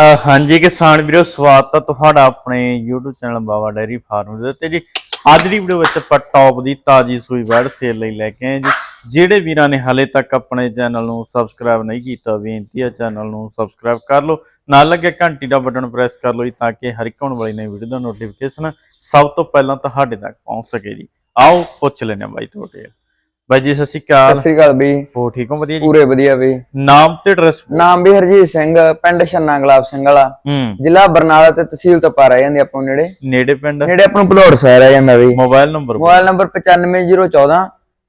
ਹਾਂਜੀ ਕਿਸਾਨ ਵੀਰੋ, ਸਵਾਗਤ ਹੈ ਤੁਹਾਡਾ ਆਪਣੇ YouTube channel Bawa dairy farm ਦੇ ਤੇ ਜੀ। ਅੱਜ ਦੀ ਵੀਡੀਓ ਵਿੱਚ ਆਪਾਂ ਟੌਪ ਦੀ ਤਾਜੀ ਸੂਈ ਵੈੜ ਸੇਲ ਲਈ ਲੈ ਕੇ ਆਏ ਜੀ। ਜਿਹੜੇ ਵੀਰਾਂ ਨੇ ਹਾਲੇ ਤੱਕ ਆਪਣੇ ਚੈਨਲ ਨੂੰ ਸਬਸਕ੍ਰਾਈਬ ਨਹੀਂ ਕੀਤਾ, ਬੇਨਤੀ ਹੈ ਚੈਨਲ ਨੂੰ ਸਬਸਕ੍ਰਾਈਬ ਕਰ ਲਓ। ਨਾਲ ਲੱਗੇ ਘੰਟੀ ਦਾ ਬਟਨ ਪ੍ਰੈਸ ਕਰ ਲਓ ਜੀ, ਤਾਂ ਕਿ ਹਰ ਇੱਕ ਆਉਣ ਵਾਲੀ ਨਵੀਂ ਵੀਡੀਓ ਦਾ ਨੋਟੀਫਿਕੇਸ਼ਨ ਸਭ ਤੋਂ ਪਹਿਲਾਂ ਤੁਹਾਡੇ ਤੱਕ ਪਹੁੰਚ ਸਕੇ ਜੀ। ਆਓ, ਪੁੱਛ ਲੈਣੇ ਬਾਈ ਤੁਹਾਡੇ। ਬਾਈ ਜੀ ਸਤਿ ਸ਼੍ਰੀ ਸਤਿ ਅਕਾਲ ਸ੍ਰੀ ਅਕਾਲ ਬਈ। ਹੋ ਠੀਕ ਹੋ? ਵਧੀਆ ਜੀ? ਪੂਰੇ ਵਧੀਆ ਬਈ। ਨਾਮ ਤੇ ਐਡਰੈਸ ਨਾਮ ਵੀ ਹਰਜੀਤ ਸਿੰਘ ਪਿੰਡ ਛੰਨਾ ਗੁਲਾਬ ਸਿੰਘ ਵਾਲਾ। ਜ਼ਿਲ੍ਹਾ ਬਰਨਾਲਾ ਤੇ ਤਹਿਸੀਲ ਤੋਂ ਪਾਰ ਆ ਜਾਂਦੀ ਆਪਾਂ ਨੇੜੇ। ਨੇੜੇ ਪਿੰਡ? ਨੇੜੇ ਆਪਾਂ ਨੂੰ ਭਲੌੜ ਸ਼ਹਿਰ ਆ ਜਾਂਦਾ ਬਈ। ਮੋਬਾਈਲ ਨੰਬਰ ਮੋਬਾਈਲ ਨੰਬਰ 95014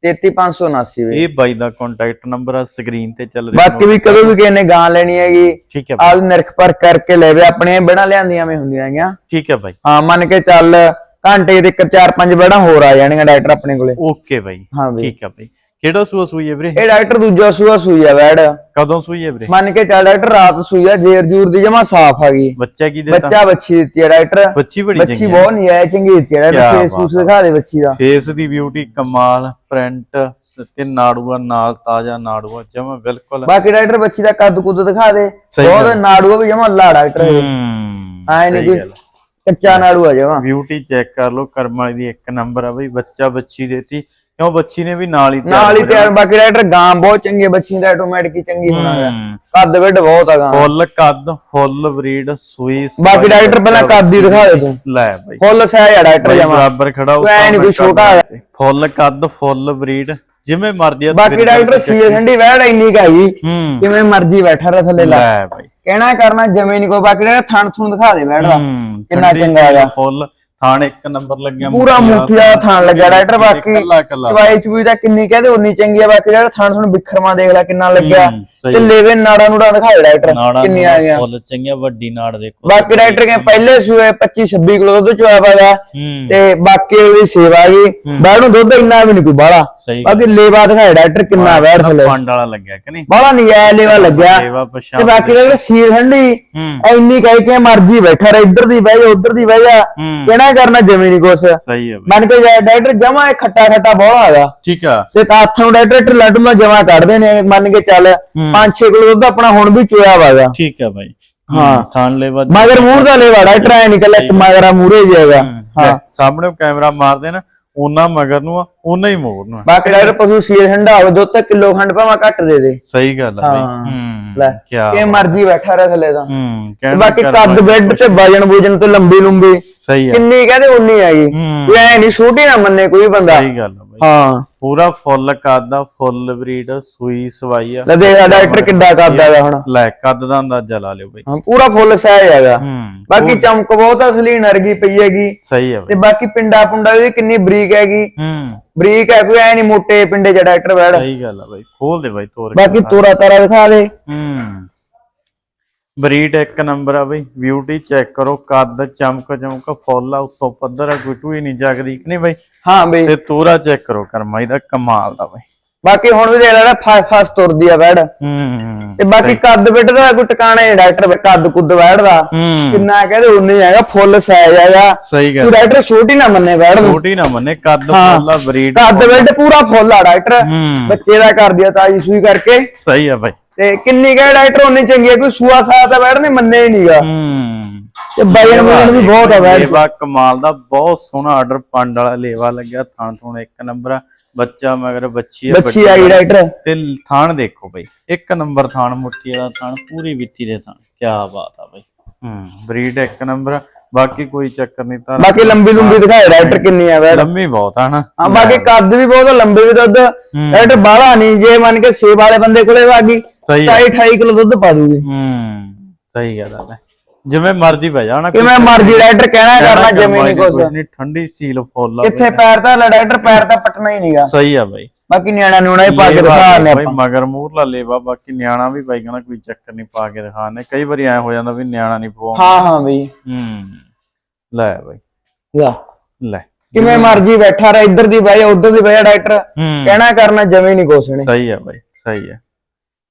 33579 ਬਈ। ਇਹ ਬਾਈ ਦਾ ਕੰਟੈਕਟ ਨੰਬਰ ਆ ਸਕਰੀਨ ਤੇ ਚੱਲ ਰਿਹਾ ਬਾਕੀ ਵੀ ਕਦੋਂ ਵੀ ਕਿਸੇ ਨੇ ਗਾਂ ਲੈਣੀ ਹੈਗੀ ਠੀਕ ਹੈ ਆਪ ਨਿਰਖ ਪਰ ਕਰਕੇ ਲੈਵੇ ਆਪਣੀਆਂ ਬਣਾ ਲਿਆਂਦੀਆਂ ਵੀ ਹੁੰਦੀਆਂ ਹੈਗੀਆਂ। ਠੀਕ ਹੈ ਬਾਈ। ਹਾਂ ਮੰਨ ਕੇ ਚੱਲ ਘੰਟੇ ਦੇ ਇੱਕ ਚਾਰ ਪੰਜ ਬੜਾ ਹੋਰ ਆ ਜਾਣਗੀਆਂ ਡਾਕਟਰ ਆਪਣੇ ਕੋਲੇ। ਓਕੇ ਬਾਈ ਹਾਂ ਬਈ। ਠੀਕ ਹੈ ਬਾਈ। ਕਿਹੜਾ ਸੂਆ ਸੂਈ ਹੈ ਵੀਰੇ? ਇਹ ਡਾਕਟਰ ਦੂਜਾ ਸੂਆ ਸੂਈ ਆ ਵੈੜ। ਕਦੋਂ ਸੂਈ ਹੈ ਵੀਰੇ? ਮੰਨ ਕੇ ਚੱਲ ਡਾਕਟਰ ਰਾਤ ਸੂਈ ਆ ਜੇਰ ਜੂਰ ਦੀ ਜਮਾ ਸਾਫ਼ ਆ ਗਈ। ਬੱਚਾ ਕੀ ਦੇਤਾ? ਬੱਚਾ ਬੱਚੀ ਦਿੱਤੀ ਆ ਡਾਕਟਰ। ਬੱਚੀ ਬੜੀ ਬੱਚੀ ਚੰਗੀ ਬਹੁਤ ਨਹੀਂ ਆਇਆ ਚੰਗੀ ਦਿੱਤੀ ਆ ਕਿਆ ਡਾਕਟਰ ਫੇਸ ਬਾਤ ਫੂਸ ਦਿਖਾ ਦੇ ਬੱਚੀ ਦਾ। ਫੇਸ ਦੀ ਬਿਊਟੀ ਕਮਾਲ ਪ੍ਰਿੰਟ ਤੇ ਨਾੜੂਆ ਨਾਲ ਤਾਜ਼ਾ ਨਾੜੂਆ ਜਮਾ ਬਿਲਕੁਲ। ਬਾਕੀ ਡਾਕਟਰ ਬੱਚੀ ਦਾ ਕੱਦ ਕੁੱਦ ਦਿਖਾ ਦੇ। ਸਹੀ ਬਹੁਤ ਨਾੜੂਆ ਵੀ ਜਮਾ ਲਾ ਡਾਕਟਰ। ਹੂੰ ਆਏ ਨਹੀਂ ਕੋਈ ਕੱਚਾ ਨਾੜੂਆ ਜਮਾ ਬਿਊਟੀ ਚੈੱਕ ਕਰ ਲਓ ਕਰਮ ਵਾਲੀ ਦੀ ਇੱਕ ਨੰਬਰ ਆ ਬਈ ਬੱਚਾ ਬੱਚੀ ਦੇਤੀ। ਕਿਉਂ ਬੱਚੀ ਨੇ ਵੀ ਨਾਲ ਹੀ ਨਾਲ ਹੀ ਤਿਆਰ ਬਾਕੀ ਡਾਕਟਰ ਗਾਂ ਬਹੁਤ ਚੰਗੀ ਆ ਬੱਚੀ ਦਾ ਆਟੋਮੈਟਿਕ ਹੀ ਚੰਗੀ ਹੋਣਾ ਹੈ। ਕੱਦ ਵੱਡ ਬਹੁਤ ਆ ਗਾਂ। ਫੁੱਲ ਕੱਦ ਫੁੱਲ ਬਰੀਡ ਸੂਈ ਬਾਕੀ ਡਾਕਟਰ ਪਹਿਲਾਂ ਕੱਦ ਹੀ ਦਿਖਾ ਦੇ ਤੂੰ। ਲੈ ਬਾਈ। ਫੁੱਲ ਸਾਇ ਆ ਡਾਕਟਰ ਜਮਾ। ਬਰਾਬਰ ਖੜਾ ਹੋ ਐ ਨੀ ਕੋਈ ਛੋਟਾ। ਫੁੱਲ ਕੱਦ ਫੁੱਲ ਬਰੀਡ ਜਿਵੇਂ ਮਰਜ਼ੀ ਆ ਬਾਕੀ ਡਾਕਟਰ ਸੀਲ ਠੰਡੀ ਵੈੜ ਇੰਨੀ ਹੂੰ। ਕਿਵੇਂ ਮਰਜ਼ੀ ਬੈਠਾ ਰਹੇ ਥੱਲੇ ਲਾ। ਲੈ ਬਾਈ ਕਹਿਣਾ ਕਰਨਾ ਜਮੇ ਨਹੀਂ ਕੋਈ ਬਾਕੀ ਡਾਕਟਰ ਥਣ ਥਣ ਦਿਖਾ ਦੇ ਵੈੜ ਦਾ ਕਿੰਨਾ ਚੰਗਾ ਹੈਗਾ। ਫੁੱਲ। ਥਾਣ ਇੱਕ ਨੰਬਰ ਲੱਗਿਆ ਪੂਰਾ ਮੁੱਠੀਆ ਥਾਣ ਲੱਗਿਆ ਡਾਕਟਰ ਬਾਕੀ ਚਵਾਈ ਚੂਈ ਦਾ ਕਿੰਨੀ ਕਹਦੇ ਉਨੀ ਚੰਗੀ ਆ ਬਾਕੀ ਜਿਹੜਾ ਥਾਣ ਥਣ ਬਿਖਰਮਾ ਦੇਖ ਲੈ ਕਿੰਨਾ ਲੱਗਿਆ। ਤੇ ਲੇਵੇ ਨਾੜਾ ਨੂੜਾ ਦਿਖਾਏ ਡਾਕਟਰ ਨਾੜਾ ਕਿੰਨੀ ਆ ਗਿਆ ਫੁੱਲ ਚੰਗੀਆਂ ਵੱਡੀ ਨਾੜ ਦੇਖੋ। ਬਾਕੀ ਡਾਕਟਰ ਕਹਿੰਦੇ ਪਹਿਲੇ ਸੂਏ 25 26 ਕਿਲੋ ਦੁੱਧ ਚੋਇਆ ਪਾਇਆ ਤੇ ਬਾਕੀ ਉਹਦੀ ਸੇਵਾ ਗਈ। ਬੈੜ ਨੂੰ ਦੁੱਧ ਇੰਨਾ ਵੀ ਨਹੀਂ ਕੋਈ ਬਾਹਲਾ। ਬਾਕੀ ਲੇਵਾ ਦਿਖਾਏ ਡਾਕਟਰ ਕਿੰਨਾ ਬੈੜ ਥੱਲੇ ਪੰਡ ਵਾਲਾ ਲੱਗਿਆ ਕਿ ਨਹੀਂ? ਬਾਹਲਾ ਨਹੀਂ ਆਇਆ ਲੇਵਾ ਲੱਗਿਆ। ਤੇ ਬਾਕੀ ਜਿਹੜਾ ਸੀਰ ਹੰਡੀ ਇੰਨੀ ਕਹਿ ਕੇ ਮਰਜ਼ੀ ਬੈਠਾ ਰਹੇ ਇੱਧਰ ਦੀ ਬਹਿ ਜਾ ਉੱਧਰ ਦੀ ਬਹਿ ਜਾ। ਹੂੰ। ਕਹਿਣਾ ਕਰਨਾ ਜਮੇ ਨਹੀਂ ਕੁਛ? ਸਹੀ ਹੈ ਬਾਈ। ਮੰਨ ਕੇ ਜਾ ਡਾਕਟਰ ਜਮਾ ਇਹ ਖੱਟਾ ਖੱਟਾ ਬਹੁਤ ਹੈਗਾ। ਠੀਕ ਆ। ਤੇ ਹੱਥ ਨੂੰ ਡਾਕਟਰ ਢੁੱਲਾ ਜਮਾ ਕੱਢਦੇ ਨੇ ਮੰਨ ਕੇ ਚੱਲ 5-6 ਕਿਲੋ ਦੁੱਧ ਆਪਣਾ ਹੁਣ ਵੀ ਚੋਇਆ ਵਾਗਾ ਠੀਕ ਆ ਬਾਈ। ਹਾਂ। ਥਾਣ ਲੈਵਾ ਮਗਰ ਮੂੰਹ ਦਾ ਲੈਵਾ ਡਾਕਟਰ ਐ ਨਿਕਲ ਇੱਕ ਮਗਰਾ ਮੂਰੇ ਜਾਏਗਾ ਹਾਂ ਸਾਹਮਣੇ ਕੈਮਰਾ ਮਾਰਦੇ ਨਾ ਉਹਨਾਂ ਮਗਰ ਨੂੰ ਉਹਨਾਂ ਹੀ ਮੋੜ ਨੂੰ। ਬਾਕੀ ਡਾਕਟਰ ਪਸ਼ੂ ਸੀਰ ਠੰਡਾ ਹੋਵੇ ਦੁੱਧ ਤਾਂ ਕਿਲੋ ਖੰਡ ਭਾਵੇਂ ਘੱਟ ਦੇ ਦੇ। ਸਹੀ ਗੱਲ ਆ ਬਾਈ। ਲੈ ਕਿ ਮਰਜ਼ੀ ਬੈਠਾ ਰਹੇ ਥੱਲੇ ਤਾਂ। ਹੂੰ ਤੇ ਬਾਕੀ ਕੱਦ ਬੈੱਡ ਤੇ ਵਜਨ ਵੂਜਨ ਤੇ ਲੰਬੀ ਲੰਬੀ। ਸਹੀ ਆ। ਕਿੰਨੀ ਕਹਦੇ ਉਨੀ ਹੈਗੀ। ਹੂੰ। ਐ ਨਹੀਂ ਛੋਟੀ ਨਾ ਮੰਨੇ ਕੋਈ ਬੰਦਾ। ਸਹੀ ਗੱਲ ਆ ਬਾਈ। ਹਾਂ। ਪੂਰਾ ਫੁੱਲ ਕੱਦ ਆ ਫੁੱਲ ਬਰੀਡ ਸੂਈ ਸਵਾਈ ਆ। ਲੈ ਦੇਖ ਡਾਕਟਰ ਕਿੱਡਾ ਕੱਦ ਹੈਗਾ ਹੁਣ। ਲੈ ਕੱਦ ਦਾ ਅੰਦਾਜ਼ਾ ਲਾ ਲਿਓ ਬਾਈ। ਹਾਂ ਪੂਰਾ ਫੁੱਲ ਸਾਇਜ਼ ਹੈਗਾ ਹੂੰ। ਬਾਕੀ ਚਮਕ ਬਹੁਤ ਅਸਲੀ ਨਰਗੀ ਪਈ ਹੈਗੀ। ਸਹੀ ਆ ਤੇ ਬਾਕੀ ਪਿੰਡਾ ਪੁੰਡਾ ਵੀ ਕਿੰਨੀ ਬਰੀਕ ਹੈਗੀ। ਹੂੰ। ਬਰੀਕ ਹੈ ਕੋਈ ਐ ਨਹੀਂ ਮੋਟੇ ਪਿੰਡੇ ਚ ਡਾਕਟਰ ਬੈੜ ਸਹੀ ਗੱਲ ਆ ਬਾਈ। ਖੋਲ ਦੇ ਬਾਈ ਤੋਰ ਬਾਕੀ ਤੋਰਾ ਤਾਰਾ ਦਿਖਾ ਦੇ। ਹੂੰ। ਬਰੀਡ ਇੱਕ ਨੰਬਰ ਆ ਬਈ ਬਿਊਟੀ ਚੈੱਕ ਕਰੋ ਕੱਦ ਚਮਕ ਚਮਕ ਫੁੱਲ ਆ ਉੱਤੋਂ ਪੱਧਰ ਆ ਕੋਈ ਟੂਈ ਨਹੀਂ ਜਗਦੀ ਕਿ ਨਹੀਂ ਬਈ? ਹਾਂ ਬਈ। ਤੇ ਤੋਰਾ ਚੈੱਕ ਕਰੋ ਕਰਮਾਈ ਦਾ ਕਮਾਲ ਦਾ ਬਈ। ਬਾਕੀ ਹੁਣ ਵੀ ਦੇਖ ਲੈਣਾ ਫਾਸ ਫਾਸ ਤੁਰਦੀ ਆ ਬੈੜ ਹੂੰ। ਤੇ ਬਾਕੀ ਕੱਦ ਬਿੱਟ ਦਾ ਕੋਈ ਟਿਕਾਣਾ ਨਹੀਂ ਡਾਕਟਰ ਕੱਦ ਕੁੱਦ ਬੈੜ ਦਾ ਕਿੰਨਾ ਕਹਦੇ ਉਨੇ ਹੈਗਾ ਫੁੱਲ ਸਾਇਜ਼ ਹੈਗਾ ਸਹੀ ਗੱਲ। ਤੂੰ ਡਾਕਟਰ ਛੋਟੀ ਨਾ ਮੰਨੇ ਬੈੜ ਨੂੰ। ਛੋਟੀ ਨਾ ਮੰਨੇ ਕੱਦ ਫੁੱਲ ਬਰੀਡ ਕੱਦ ਬਿੱਟ ਪੂਰਾ ਫੁੱਲ ਆ ਡਾਕਟਰ। ਬੱਚੇ ਦਾ ਕਰ ਦਿਆ ਤਾਜੀ ਸੂਈ ਕਰਕੇ। ਸਹੀ ਆ ਬਾਈ। ਤੇ ਕਿੰਨੀ ਕਹੇ ਡਾਕਟਰ ਉਨੀ ਚੰਗੀ ਹੈ ਕੋਈ ਸੂਆ ਸਾਹ ਤਾਂ ਬੈੜ ਨੇ ਮੰਨੇ ਹੀ ਨਹੀਂਗਾ ਹੂੰ। ਤੇ ਵਜਨ ਵਜਨ ਵੀ ਬਹੁਤ ਆ ਬੈੜ ਲੇਵਾ ਕਮਾਲ ਦਾ ਬਹੁਤ ਸੋਹਣਾ ਆਰਡਰ ਪੰਡ ਵਾਲਾ ਲੇਵਾ ਲੱਗਿਆ ਥਾਣ ਥੋਣ ਇੱਕ ਨੰਬਰ ਆ। ਬੱਚਾ ਮਗਰ ਬੱਚੀ ਆ ਬੱਚੀ ਆਈ ਡਾਕਟਰ। ਤੇ ਥਾਣ ਦੇਖੋ ਬਈ ਇੱਕ ਨੰਬਰ ਥਾਣ ਮੁੱਠੀ ਦਾ ਥਾਣ ਪੂਰੀ ਵਿੱਥੀ ਦੇ ਥਾਣ। ਕੀ ਬਾਤ ਆ ਬਈ। ਹੂੰ ਬਰੀਡ ਇੱਕ ਨੰਬਰ ਆ, ਬਾਕੀ ਕੋਈ ਚੱਕਰ ਨਹੀਂ ਤਾਂ ਬਾਕੀ ਲੰਬੀ ਲੰਬੀ ਦਿਖਾਏ ਡਾਕਟਰ ਕਿੰਨੀ ਆ ਬੈੜ ਲੰਮੀ ਬਹੁਤ ਆ ਨਾ। ਹਾਂ ਬਾਕੀ ਕੱਦ ਵੀ ਬਹੁਤ ਆ, ਲੰਬੇ ਵੀ ਦੁੱਧ। ਡਾਕਟਰ ਬਾਹਲਾ ਨਹੀਂ ਜੇ ਮੰਨ ਕੇ ਸੇਬ ਵਾਲੇ ਬੰਦੇ ਕੋਲੇ ਵਾਗੀ ਸਹੀ 27 28 ਕਿਲੋ ਦੁੱਧ ਪਾ ਦੂਗੀ। ਹੂੰ ਸਹੀ ਗੱਲ ਲੈ। ਜਿਵੇਂ ਮਰਜ਼ੀ ਬਹਿ ਜਾਣਾ ਕਿਵੇਂ ਮਰਜ਼ੀ ਡਾਕਟਰ ਕਹਿਣਾ ਕਰਨਾ ਜਮੀ ਨਹੀਂ ਕੁਛ। ਨਹੀਂ ਠੰਡੀ ਸੀਲ ਫੁੱਲ ਕਿੱਥੇ ਪੈਰ ਤਾਂ ਲੈ ਡਾਕਟਰ ਪੈਰ ਤਾਂ ਪਟਣਾ ਹੀ ਨਹੀਂਗਾ। ਸਹੀ ਆ ਬਾਈ। ਬਾਕੀ ਨਿਆਣਾ ਨੂਣਾ ਹੀ ਪਾ ਕੇ ਲੇਵਾ ਦਿਖਾਣੇ ਬਾਈ ਮਗਰ ਮੂਰਲਾ ਲੇਵਾ ਬਾਕੀ ਨਿਆਣਾ ਵੀ ਬਾਈ ਕਹਿੰਦਾ ਕੋਈ ਚੱਕਰ ਨਹੀਂ ਪਾ ਕੇ ਦਿਖਾਣੇ ਕਈ ਵਾਰੀ ਐ ਹੋ ਜਾਂਦਾ ਵੀ ਨਿਆਣਾ ਨਹੀਂ ਪਵਾ ਹਾਂ ਹਾਂ ਬਈ। ਹੂੰ ਲੈ ਬਾਈ। ਲੈ। ਲੈ। ਕਿਵੇਂ ਮਰਜ਼ੀ ਬੈਠਾ ਰਹੇ ਇੱਧਰ ਦੀ ਜਾ ਉੱਧਰ ਦੀ ਡਾਕਟਰ। ਹੂੰ। ਕਹਿਣਾ ਕਰਨਾ ਜਮੀ ਨਹੀਂ ਨੇ ਸਹੀ ਆ ਬਾਈ ਸਹੀ ਆ।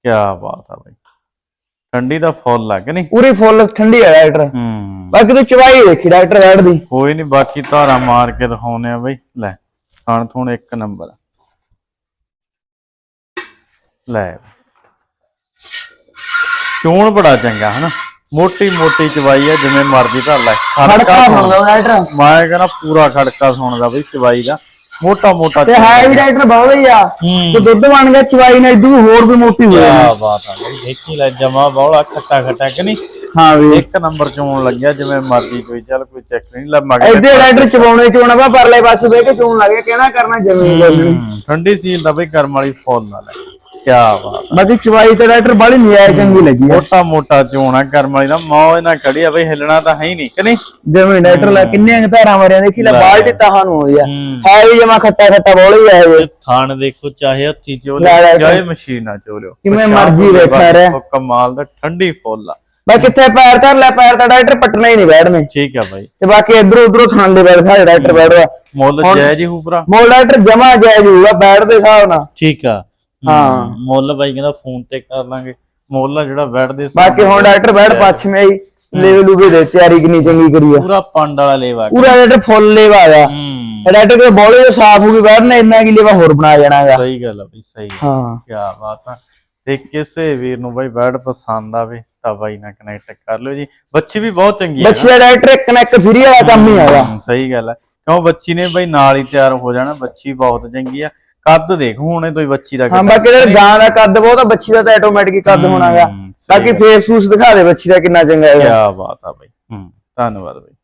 ਕੀ ਬਾਤ ਆ ਬਾਈ। ਠੰਡੀ ਦਾ ਫੁੱਲ ਲੱਗ ਨਹੀਂ? ਪੂਰੀ ਫੁੱਲ ਠੰਡੀ ਡਾਕਟਰ। ਹੂੰ। ਬਾਕੀ ਤੂੰ ਚਵਾਈ ਦੇਖੀ ਡਾਕਟਰ ਬੈਠ ਦੀ। ਕੋਈ ਨਹੀਂ ਬਾਕੀ ਧਾਰਾ ਮਾਰ ਕੇ ਦਿਖਾਉਨੇ ਆ ਬਾਈ। ਲੈ ਖਾਣ ਥੂਣ ਇੱਕ ਨੰਬਰ। ਆ। ਲੈ। ਚੋਣ ਬੜਾ ਚੰਗਾ ਹਨਾ? ਮੋਟੀ ਮੋਟੀ ਚਵਾਈ ਆ ਜਿਵੇਂ ਮਰਜ਼ੀ ਧਰ ਲੈ। ਖੜਕਾ ਸੁਣ। ਸੁਣ ਲਓ ਡਾਕਟਰ। ਮੈਂ ਕਹਿੰਦਾ ਪੂਰਾ ਖੜਕਾ ਸੁਣਦਾ ਬਈ ਚਵਾਈ ਦਾ। ਮੋਟਾ ਮੋਟਾ ਤੇ ਹੈ। ਵੀ ਡਾਕਟਰ ਬਹੁਤ ਹੀ ਆ। ਤੇ ਦੁੱਧ ਬਣ ਗਿਆ ਚਵਾਈ ਨਾਲ ਇਦੋਂ ਹੋਰ ਵੀ ਮੋਟੀ ਹੋ ਜਾਣੀ। ਕਿਆ ਬਾਤ ਆ ਬਈ ਦੇਖੀ ਲੈ ਜਮਾ ਬੌਲਾ ਖੱਟਾ ਖੱਟਾ ਕਿ ਨਹੀਂ? ਹਾਂ ਵੀ। ਇੱਕ ਨੰਬਰ ਚੋਣ ਲੱਗਿਆ ਜਿਵੇਂ ਮਰਜ਼ੀ ਕੋਈ ਚੱਲ ਕੋਈ ਚੈੱਕ ਨਹੀਂ ਲੈ ਮਗਰ ਇੱਥੇ ਡਾਕਟਰ ਚਵਾਉਣੇ ਚੋਣਾ ਵਾ ਪਰਲੇ ਪਾਸੇ ਬਹਿ ਕੇ ਚੋਣ ਲੱਗੇ ਕਹਿਣਾ ਕਰਨਾ ਜ਼ਮੀਨ ਠੰਡੀ ਸੀਲ ਦਾ ਬਈ ਕਰਮ ਵਾਲੀ ਫੁੱਲ ਨਾਲ। ਹੈ ਕੀ ਬਾਤ ਬਾਕੀ ਚਵਾਈ ਤੇ ਡਾਕਟਰ ਬਾਲੀ ਨਿਆਇ ਚੰਗੀ ਲੱਗੀ ਆ। ਮੋਟਾ ਮੋਟਾ ਚੋਣਾ ਕਰਮ ਵਾਲੀ ਦਾ ਮੌਜ ਨਾਲ ਖੜੀ ਆ ਬਈ ਹਿੱਲਣਾ ਤਾਂ ਹੈ ਹੀ ਨਹੀਂ ਕਿ ਨਹੀਂ? ਜਿਵੇਂ ਡਾਕਟਰ ਲੈ ਕਿੰਨੇ ਧਾਰਾਂ ਮਰਿਆ ਦੇਖੀ ਲੈ ਬਾਲਟੀ ਤਾਂ ਨੂੰ ਹੋਈ ਆ। ਹੂੰ। ਹੈ ਵੀ ਜਮਾ ਖੱਟਾ ਖੱਟਾ ਬੋਲੀ ਆ ਇਹ ਤੇ ਥਾਣ ਦੇਖੋ ਚਾਹੇ ਹੱਥੀ ਚੋ ਲੈ ਲੈ ਲਿਓ ਕੇ। ਚਾਹੇ ਮਸ਼ੀਨ ਨਾਲ ਚੋ ਲਿਓ ਕਿਵੇਂ ਪਛਾਣ ਮਰਜ਼ੀ ਲਓ ਵੇਖਿਆ ਬਸ, ਰਹਿ। ਉਹ ਕਮਾਲ ਦਾ ਠੰਡੀ ਫੁੱਲ ਆ। ਬਈ ਕਿੱਥੇ ਪੈਰ ਧਰ ਲੈ ਪੈਰ ਤਾਂ ਡਾਕਟਰ ਪਟਣਾ ਹੀ ਨਹੀਂ ਬੈਠਨੇ। ਠੀਕ ਆ ਬਾਈ। ਤੇ ਬਾਕੀ ਇਧਰੋਂ ਉਧਰੋਂ ਥਾਣ ਦੇ ਬੈਠ ਸਾਰੇ ਡਾਕਟਰ ਬੈਠਵਾ ਮੁੱਲ ਜਾਇਜ਼ ਹੀ ਹੋਊਗਾ ਮੋਲ ਡਾਕਟਰ ਜਮਾ ਜਾਇਜ਼ ਹੋਊਗਾ ਬੈਠ ਦੇ ਹਿਸਾਬ ਨਾਲ। ਠੀਕ ਆ। ਹਾਂ। ਮੁੱਲ ਬਾਈ ਕਹਿੰਦਾ ਫੋਨ ਤੇ ਕਰ ਲਾਂਗੇ। ਮੁੱਲ ਆ ਜਿਹੜਾ ਬੈਠਦੇ ਹਿਸਾਬ ਬਾਕੀ ਹੁਣ ਡਾਕਟਰ ਬੈਠ ਪੱਛਮੇ ਆਈ ਲੈਵਲ ਲੂਗੇ ਦੇ ਤਿਆਰੀ ਕਿੰਨੀ ਚੰਗੀ ਕਰੀ ਆ। ਪੂਰਾ ਪੰਡ ਵਾਲਾ ਲੇਵਾ। ਪੂਰਾ ਡਾਕਟਰ ਫੁੱਲ ਲੇਵਾ ਆ। ਹੂੰ ਡਾਕਟਰ ਦੇ ਬੋਲੇ ਸਾਫ਼ ਹੋ ਗਈ ਬੈਠ ਨੇ ਇੰਨਾ ਕੀ ਲੇਵਾ ਹੋਰ ਬਣਾ ਜਾਣਾਗਾ ਸਹੀ ਗੱਲ ਆ ਬਈ ਸਹੀ ਹਾਂ। ਕੀ ਬਾਤ ਆ। ਤੇ ਕਿਸੇ ਵੀਰ ਨੂੰ ਬਾਈ ਬੈਡ ਪਸੰਦ ਆਵੇ ਤਾਂ ਬਾਈ ਨਾਲ ਕਨੈਕਟ ਕਰ ਲਿਓ ਜੀ। ਬੱਚੀ ਵੀ ਬਹੁਤ ਚੰਗੀ ਹੈ ਬੱਚੇ ਦਾ ਡਾਕਟਰ ਇੱਕ ਫਰੀ ਵਾਲਾ ਕੰਮ ਹੀ ਆਗਾ ਹਮ, ਸਹੀ ਗੱਲ ਹੈ ਕਿਉਂ ਬੱਚੀ ਨੇ ਬਾਈ ਨਾਲ ਹੀ ਤਿਆਰ ਹੋ ਜਾਣਾ ਬੱਚੀ ਬਹੁਤ ਚੰਗੀ ਆ। ਕੱਦ ਦੇਖ ਹੁਣੇ ਤੋਂ ਹੀ ਬੱਚੀ ਦਾ ਹਾਂ ਬਾਕੀ ਜਿਹੜਾ ਗਾਂ ਦਾ ਕੱਦ ਬਹੁਤ ਆ ਬੱਚੀ ਦਾ ਤਾਂ ਆਟੋਮੈਟਿਕ ਕੱਦ ਹੋਣਾਗਾ। ਬਾਕੀ ਫੇਸ ਫੂਸ ਦਿਖਾ ਦੇ ਬੱਚੀ ਦਾ ਕਿੰਨਾ ਚੰਗਾ ਹੈ ਕੀ ਬਾਤ ਆ ਬਾਈ। ਹੂੰ ਧੰਨਵਾਦ ਬਾਈ।